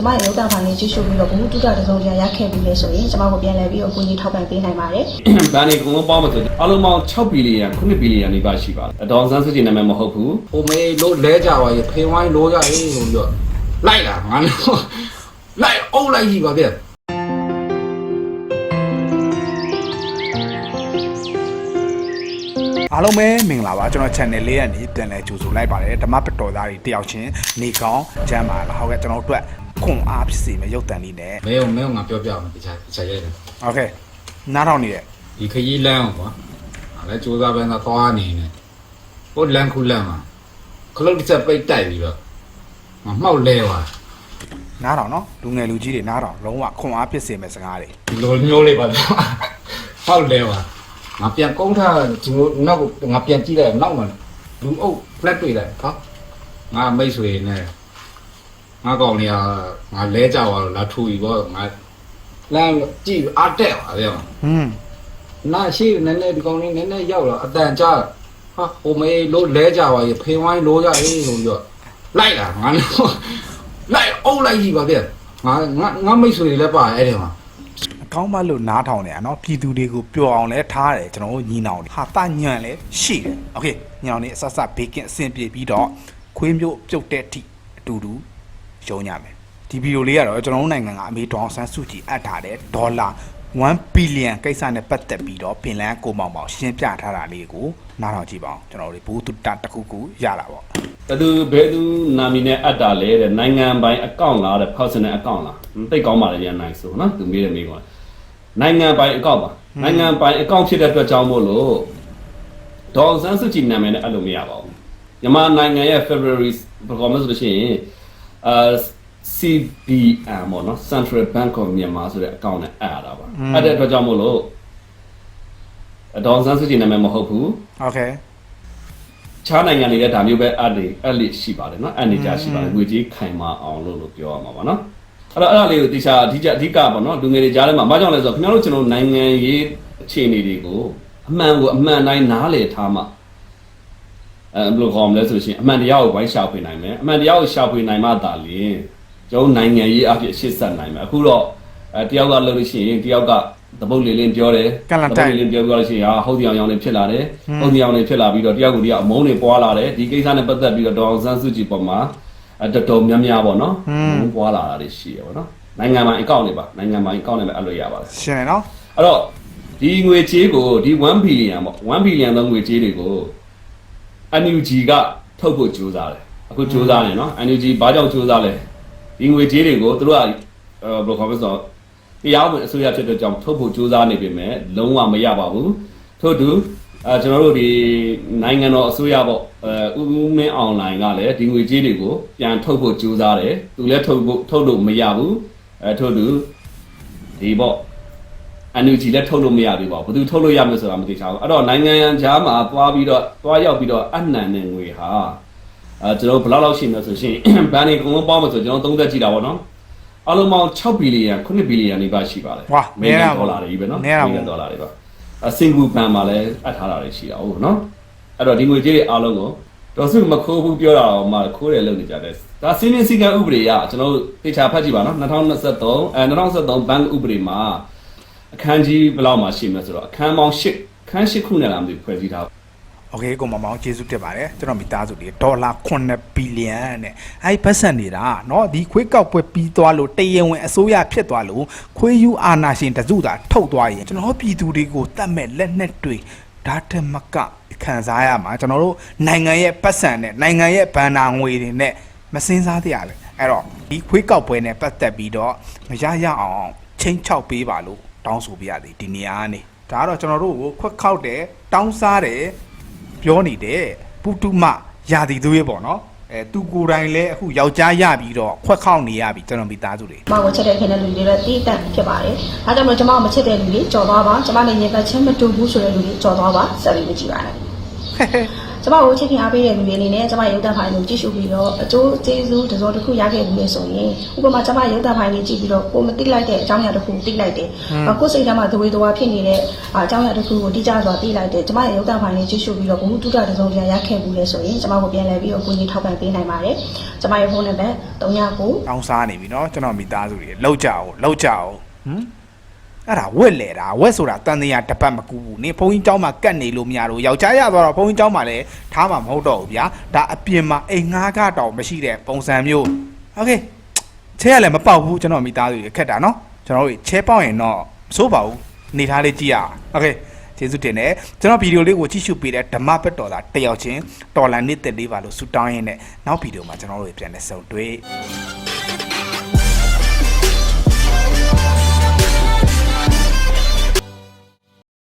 ကျမရဲ့ရုပ်သံဖိုင်လေးကြည့်ရှုပြီးတော့ဘုမှုတုဒ္ဒတစုံတရာရခဲ့ပြီးလဲဆိုရင်ကျမကိုပြန်လည်ပြီးတော့ကိုကြီးထောက်ပံ့ပေးနိုင်ပါတယ်ဘန်နေအကုန်လုံးပေါင်းမှဆိုအလုံးပေါင်း6ဘီလီယံ9ဘီလီယံနေပါရှိပါတယ်အဒေါ်ဆန်းစုကြည်နာမည်မဟုတ်ဘူးဟိုမေးလို့လဲကြပါရဲ့ဖေဝိုင်းလို့ကြရေးဆိုပြီးတော့လိုက်လာငါလည်းလိုက်အုပ်လိုက်ကြီးပါဗျအားလုံးပဲမင်္ဂလာပါကျွန်တော် channel လေးကနေပြန်လည်ကြိုဆိုလိုက်ပါတယ်ဓမ္မပတော်သားတွေတယောက်ချင်းနေကောင်းကျမ်းပါလားဟုတ်ကဲ့ကျွန်တော်တို့အတွက် ခွန်အားဖြစ်စေမယ့်ရုပ်တံလေးနဲ့ မဲုံမဲုံငါပြောပြအောင်တခြားတခြားရဲတယ် โอเคနားထောင်နေတဲ့ ဒီခရီးလမ်းအောင်ကွာအဲ့ဒါစူးစမ်းပဲသာသွားနေနေဟိုလမ်းခုလမ်းမှာခလုတ်တစ်ချက်ပိတ်တိုက်ပြီးတော့ငါမှောက်လဲသွား နားထောင်နော်လူငယ်လူကြီးတွေနားထောင်လုံးဝခွန်အားဖြစ်စေမယ့်စကားတွေ ဒီလိုမျိုးလေးပါဗျမှောက်လဲသွားငါပြန်ကုန်းထားသူနောက်ငါပြန်ကြည့်လိုက်နောက်မှာလူအုပ် flat တွေ့လိုက်ဟောငါမိတ်ဆွေနဲ့ ငါကောင်လေးကငါလဲကြသွားတော့လာထူပြီပေါ့ငါလမ်းကြည့်အားတက်သွားတယ် ဟွန်း နာရှိနည်းနည်းဒီကောင်လေးနည်းနည်းရောက်တော့အတန်ကြာဟာဟိုမေးလို့လဲကြပါရဲ့ဖေဝိုင်းလို့ရရေးဆိုပြီးတော့လိုက်လာငါလည်းလိုက်အုပ်လိုက်ကြီးပါဗျငါငါငါမိတ်ဆွေတွေလည်းပါတယ်အဲ့ဒီမှာ အကောင်းမလို့နားထောင်နေတာနော်ပြည်သူတွေကိုပျော်အောင်လဲထားတယ်ကျွန်တော်တို့ညီနောင်တွေဟာတညံလဲရှိတယ်โอเคညီနောင်တွေအဆက်ဆက်ဘေကင်အဆင်ပြေပြီးတော့ခွေးမျိုးပြုတ်တဲ့အထိအတူတူ ရုံးကြမယ်ဒီဗီဒီယိုလေးကတော့ကျွန်တော်တို့နိုင်ငံကအမေဒေါအောင်ဆန်းစုကြည်အပ်ထားတဲ့ဒေါ်လာ1ဘီလီယံကိစ္စနဲ့ပတ်သက်ပြီးတော့ပင်လန်းကိုမောင်မောင်ရှင်းပြထားတာလေးကိုနားထောင်ကြည့်ပါအောင်ကျွန်တော်တို့ဘူးတုတ္တတစ်ခုခုရလာပေါ့ဘယ်သူဘယ်သူနာမည်နဲ့အပ်တာလဲတဲ့နိုင်ငံပိုင်အကောင့်လားတဲ့ personal account လားဟွန်းသိတ်ကောင်းပါလေရနိုင်ဆိုနော်သူမေးတယ်မေးကောနိုင်ငံပိုင်အကောင့်ပါနိုင်ငံပိုင်အကောင့်ဖြစ်တဲ့အတွက်ကြောင့်မို့လို့ဒေါ်ဆန်းစုကြည်နာမည်နဲ့အဲ့လိုမရပါဘူးမြန်မာနိုင်ငံရဲ့ February ဘယ်ကောင်မဆိုလို့ရှိရင် အာ CBN ပေါ့နော် Central Bank of Myanmar ဆိုတဲ့အကောင့်နဲ့အပ်ရတာပါအဲ့တဲ့အတွက်ကြောင့်မို့လို့ဒေါ်ဆန်းစုကြည်နာမည်မဟုတ်ဘူး โอเค ခြားနိုင်ငံတွေလည်းဒါမျိုးပဲအပ်လေအပ်လေရှိပါတယ်နော်အပ်နေကြရှိပါတယ်ငွေကြေးခိုင်မာအောင်လို့လို့ပြောရမှာပါနော်အဲ့တော့အဲ့ဒါလေးကိုတေချာအဓိကအဓိကပေါ့နော်လူငယ်တွေကြားထဲမှာဘာကြောင့်လဲဆိုတော့ခင်ဗျားတို့ကျွန်တော်နိုင်ငံရေးအခြေအနေတွေကိုအမှန်ကိုအမှန်တိုင်းနားလည်ထားမှ အဲဘယ်လိုခေါ်မလဲဆိုလို့ရှိရင်အမှန်တရားကိုဝိုင်းရှာဖွေနိုင်မယ်အမှန်တရားကိုရှာဖွေနိုင်မှသာလျှင်ကျွန်တော်နိုင်ငံရေးအဖြစ်အရှင်းဆက်နိုင်မယ်အခုတော့အဲတယောက်ကလုပ်လို့ရှိရင်တယောက်ကတပုတ်လေးလေးပြောတယ်ကန့်လန့်တိုက်တပုတ်လေးလေးပြောပြောလို့ရှိရင်ဟာဟုတ်တရားရောင်လေးဖြစ်လာတယ်ဟုတ်တရားရောင်လေးဖြစ်လာပြီးတော့တယောက်ကိုတယောက်အမုန်းတွေပွားလာတယ်ဒီကိစ္စနဲ့ပတ်သက်ပြီးတော့ဒေါအောင်ဆန်းစုကြည်ပေါ်မှာအတော်တော်များများပေါ့နော်အမုန်းပွားလာတာတွေရှိရပေါ့နော်နိုင်ငံပိုင်အကောင့်တွေပါနိုင်ငံပိုင်အကောင့်တွေပဲအပ်လို့ရပါတယ်ရှင်းတယ်နော်အဲ့တော့ဒီငွေချေးကိုဒီ1ဘီလီယံပေါ့1ဘီလီယံသောငွေချေးတွေကို NUG ကထုတ်ဖို့ကြိုးစားတယ်အခုကြိုးစားနေနော် NUG ဘာကြောင့်ကြိုးစားလဲဒီငွေချေးတွေကိုသူတို့ကအဲဘယ်လိုခေါ်မလဲဆိုတော့တရားဝင်အစိုးရဖြစ်တဲ့ကြောင့်ထုတ်ဖို့ကြိုးစားနေပေမဲ့လုံးဝမရပါဘူးထို့တူအဲကျွန်တော်တို့ဒီနိုင်ငံတော်အစိုးရပေါ့အဲဥပမင်းအွန်လိုင်းကလည်းဒီငွေကြေးတွေကိုပြန်ထုတ်ဖို့ကြိုးစားတယ်သူလည်းထုတ်ဖို့ထုတ်လို့မရဘူးအဲထို့တူဒီပေါ့ NUG လည်းထုတ်လို့မရသေးပါဘူးဘယ်သူထုတ်လို့ရမလဲဆိုတာမသိချာဘူးအဲ့တော့နိုင်ငံခြားမှာသွားပြီးတော့သွားရောက်ပြီးတော့အနှံတဲ့ငွေဟာအဲကျွန်တော်ဘယ်လောက်လောက်ရှိမလဲဆိုရှင်ဘန်နေအကုန်လုံးပေါင်းမယ်ဆိုကျွန်တော်သုံးသက်ကြည့်တာပေါ့နော်အလုံးပေါင်း6ဘီလီယံ9ဘီလီယံနေပါရှိပါတယ်ဝါအမေရိကန်ဒေါ်လာတွေကြီးပဲနော်နည်းတာအမေရိကန်ဒေါ်လာတွေပါအစင်ကူဘန်မှာလည်းအပ်ထားတာတွေရှိတာဟုတ်နော်အဲ့တော့ဒီငွေကြေးတွေအားလုံးကိုတော်စုမခိုးဘူးပြောတာတော့မှခိုးတယ်လို့နေကြတယ်ဒါစီးနေစီကံဥပဒေရကျွန်တော်တို့သေချာဖတ်ကြည့်ပါနော်2023အဲ2023ဘဏ်ဥပဒေမှာ အခန်းကြီးဘယ်လောက်မှရှိမလဲဆိုတော့အခန်းပေါင်း၈ခန်း၈ခုနဲ့လားမသိဘူးဖွဲ့စည်းထား โอเคကိုမောင်မောင်ကျေးဇူးတင်ပါတယ်ကျွန်တော်မိသားစုတွေဒေါ်လာ9ဘီလီယံနဲ့အဲ့ဒီပတ်စံနေတာเนาะဒီခွေးကောက်ပွဲပြီးသွားလို့တရင်ဝင်အစိုးရဖြစ်သွားလို့ခွေးယူအာနာရှင်တစုတာထုတ်သွားရင်ကျွန်တော်ပြည်သူတွေကိုတတ်မဲ့လက်နက်တွေဒါထက်မကခံစားရမှာကျွန်တော်တို့နိုင်ငံရဲ့ပတ်စံနဲ့နိုင်ငံရဲ့ဘန်နာငွေတွေနဲ့မစင်းစားတရားပဲအဲ့တော့ဒီခွေးကောက်ပွဲနဲ့ပတ်သက်ပြီးတော့မရရအောင်ချင်းချောက်ပေးပါလို့ တောင်းဆိုပြရသည်ဒီနေရာကနေဒါကတော့ကျွန်တော်တို့ကိုခွက်ခောက်တယ်တောင်းစားတယ်ပြောနေတဲ့ပုတုမယာတီသူရဲ့ပေါ့နော်အဲသူကိုယ်တိုင်လည်းအခုယောက်ျားရပြီးတော့ခွက်ခောက်နေရပြီကျွန်တော်မိသားစုတွေ။မကိုချက်တဲ့ခင်တဲ့လူတွေလည်းတီးတန့်ဖြစ်ပါတယ်။ဒါကြောင့်မလို့ကျမကိုမချက်တဲ့လူတွေကြော်သွားပါ။ကျမနဲ့ရင်သက်ချင်းမတူဘူးဆိုတဲ့လူတွေကြော်သွားပါ။ဆက်ပြီးမကြည့်ပါနဲ့။ ကျမကိုချစ်ခင်အားပေးတဲ့လူတွေအနေနဲ့ကျမရုပ်သံဖိုင်ကိုကြည့်ရှုပြီးတော့အကျိုးကျေးဇူးတစ်စုံတစ်ခုရခဲ့ဘူးလေဆိုရင်ဥပမာကျမရုပ်သံဖိုင်လေးကြည့်ပြီးတော့ကိုမသိလိုက်တဲ့အကြောင်းအရာတစ်ခုသိလိုက်တယ်။ကိုယ်စိတ်ထဲမှာသဝေသဝါဖြစ်နေတဲ့အကြောင်းအရာတစ်ခုကိုတိကျစွာသိလိုက်တယ်။ကျမရဲ့ရုပ်သံဖိုင်လေးကြည့်ရှုပြီးတော့ဘုမှုတုဒ္ဒတစ်စုံတရာရခဲ့ဘူးလေဆိုရင်ကျမကိုပြန်လည်ပြီးတော့ကိုကြီးထောက်ပံ့ပေးနိုင်ပါတယ်။ကျမရဲ့ဖုန်းနံပါတ်39 တောင်းစားနေပြီเนาะကျွန်တော်မိသားစုတွေလောက်ကြအောင်လောက်ကြအောင်ဟမ် အဲ့ဒါဝက်လေတာဝက်ဆိုတာတန်တရားတစ်ပတ်မကူဘူးနင်ဘုန်းကြီးเจ้าမှာကတ်နေလို့မရတော့ယောက်ျားရသွားတော့ဘုန်းကြီးเจ้าမှာလည်းထားမှာမဟုတ်တော့ဘူးဗျာဒါအပြင်မှာအိမ်ငားကတော့မရှိတဲ့ပုံစံမျိုးโอเคချဲရလည်းမပေါက်ဘူးကျွန်တော်မိသားစုတွေခက်တာเนาะကျွန်တော်တို့ချဲပေါက်ရင်တော့မစိုးပါဘူးနေထားလေးကြည့်ရအောင်โอเคကျေးဇူးတင်တယ်ကျွန်တော်ဗီဒီယိုလေးကိုကြည့်ရှုပေးတဲ့ဓမ္မပက်တော်သားတစ်ယောက်ချင်းတော်လန်နှစ်သက်လေးပါလို့ဆူတောင်းရင်းနဲ့နောက်ဗီဒီယိုမှာကျွန်တော်တို့ပြန်လည်ဆုံတွေ့